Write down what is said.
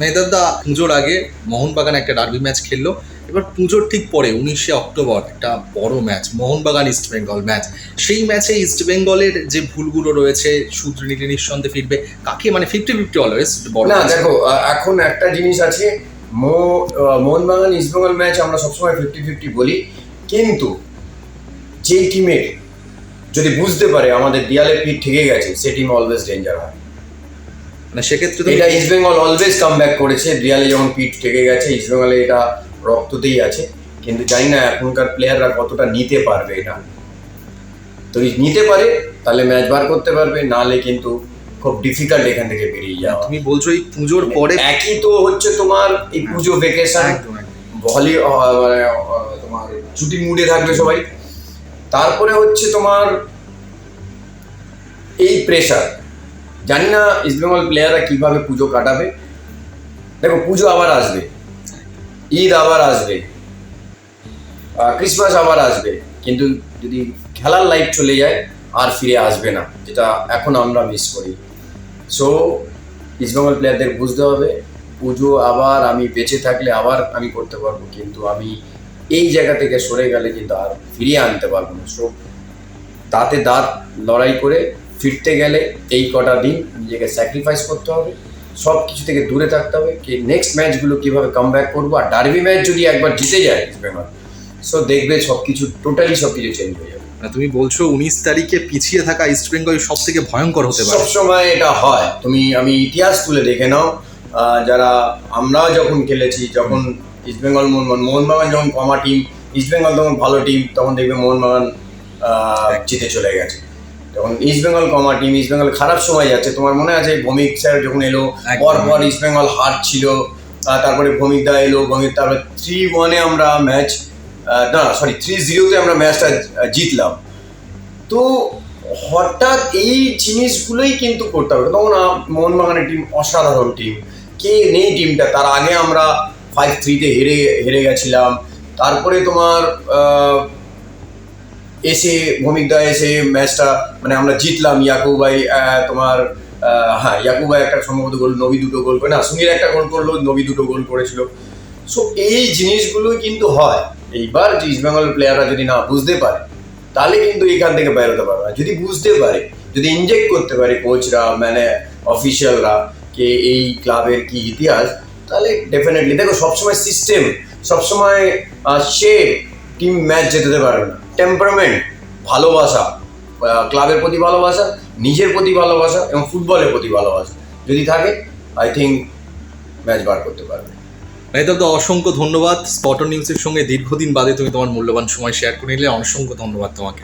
মেহদাদা পুজোর আগে মোহনবাগান একটা ডার্বি ম্যাচ খেললো। এবার পুজোর ঠিক পরে উনিশে অক্টোবর একটা বড় match Mohun Bagan East Bengal match সেই ম্যাচে ইস্ট বেঙ্গলের যে ভুলগুলো রয়েছে শুধরে নিলে নিঃসন্দেহে ফিরবে কাকে? মানে ফিফটি ফিফটি অলওয়েজ বড় না দেখো এখন একটা জিনিস আছে মো মোহনবাগান ইস্টবেঙ্গল ম্যাচ আমরা সবসময় ফিফটি ফিফটি বলি কিন্তু যেই টিমের যদি বুঝতে পারে আমাদের দেয়ালে পিঠ ঠেকে গেছে সে টিম অলওয়েজ ডেঞ্জার হয়। মানে সেক্ষেত্রে তুমি এটা ইস্টবেঙ্গল অলওয়েজ কাম ব্যাক করেছে। দেয়ালে যখন পিঠ ঠেকে গেছে ইস্টবেঙ্গলে এটা রক্ততেই আছে। কিন্তু জানি না এখনকার প্লেয়াররা কতটা নিতে পারবে এটা। তো নিতে পারে তাহলে ম্যাচ বার করতে পারবে নাহলে কিন্তু খুব ডিফিকাল্ট এখান থেকে বেরিয়ে যাওয়া। তুমি বলছো এই পুজোর পরে একই তো হচ্ছে তোমার এই পুজো ভেকেশন। ভলি মানে তোমার ছুটি মুডে থাকবে সবাই। তারপরে হচ্ছে তোমার এই প্রেশার জানি না ইস্টবেঙ্গল প্লেয়াররা কীভাবে পুজো কাটাবে। দেখো, পুজো আবার আসবে। ঈদ আবার আসবে। ক্রিসমাস আবার আসবে। কিন্তু যদি খেলার লাইফ চলে যায়, আর ফিরে আসবে না, যেটা এখন আমরা মিস করি। সো ইস্টবেঙ্গল প্লেয়ারদের বুঝতে হবে, পুজো আবার আমি বেঁচে থাকলে আবার আমি করতে পারব, কিন্তু আমি এই জায়গা থেকে সরে গেলে কিন্তু আর ফিরিয়ে আনতে পারব না। সো দাঁতে দাঁত লড়াই করে ফিরতে গেলে এই কটা দিন নিজেকে স্যাক্রিফাইস করতে হবে। সব কিছু থেকে দূরে থাকতে হবে কি নেক্সট ম্যাচগুলো কীভাবে কাম ব্যাক করব আর ডার্বি ম্যাচ যদি একবার জিতে যায় ইস্টবেঙ্গল সো দেখবে সব কিছু টোটালি সব কিছু চেঞ্জ হয়ে যাবে। মানে তুমি বলছো উনিশ তারিখে পিছিয়ে থাকা ইস্ট বেঙ্গল সব থেকে ভয়ঙ্কর হতে পারে। সবসময় এটা হয়। তুমি আমি ইতিহাস তুলে দেখে নাও। যারা আমরা যখন খেলেছি যখন ইস্টবেঙ্গল মোহনবাগান মোহনবাগান যখন কমা টিম ইস্টবেঙ্গল তখন ভালো টিম তখন দেখবে মোহনবাগান জিতে চলে গেছে। যখন ইস্টবেঙ্গল কমা টিম ইস্টবেঙ্গল খারাপ সময় যাচ্ছে তোমার মনে আছে ভৌমিক স্যার যখন এলো একদম। পর পর ইস্টবেঙ্গল হার ছিল তারপরে ভৌমিক দা এলো ভৌমিক তারপরে থ্রি ওয়ানে আমরা ম্যাচ না সরি থ্রি জিরোতে আমরা ম্যাচটা জিতলাম। তো হঠাৎ এই জিনিসগুলোই কিন্তু করতে হবে। তখন মোহনবাগানের টিম অসাধারণ টিম কে নেই টিমটা তার আগে আমরা ফাইভ থ্রিতে হেরে হেরে গেছিলাম। তারপরে তোমার এসে ভৌমিকদা এসে ম্যাচটা মানে আমরা জিতলাম। ইয়াকুবাই তোমার হ্যাঁ ইয়াকুবাই একটা সম্ভবত গোল, নবী দুটো গোল করে, না, সুনীল একটা গোল করল, নবী দুটো গোল করেছিল। সো এই জিনিসগুলো কিন্তু হয়। এইবার যে ইস্টবেঙ্গল প্লেয়াররা যদি না বুঝতে পারে, তাহলে কিন্তু এখান থেকে বেরোতে পারবে না। যদি বুঝতে পারে, যদি ইনজেক্ট করতে পারে কোচরা মানে অফিসিয়ালরা কে এই ক্লাবের কি ইতিহাস, তাহলে ডেফিনেটলি দেখো, সবসময় সিস্টেম সবসময় সে টিম ম্যাচ জেতাতে পারবে না। টেম্পারমেন্ট ভালোবাসা ক্লাবের প্রতি ভালোবাসা, নিজের প্রতি ভালোবাসা এবং ফুটবলের প্রতি ভালোবাসা। যদি থাকে আই থিঙ্ক ম্যাচ বার করতে পারবে। তো অসংখ্য ধন্যবাদ। স্পটন নিউজের সঙ্গে দীর্ঘদিন বাদে তুমি তোমার মূল্যবান সময় শেয়ার করে নিলে। অসংখ্য ধন্যবাদ তোমাকে।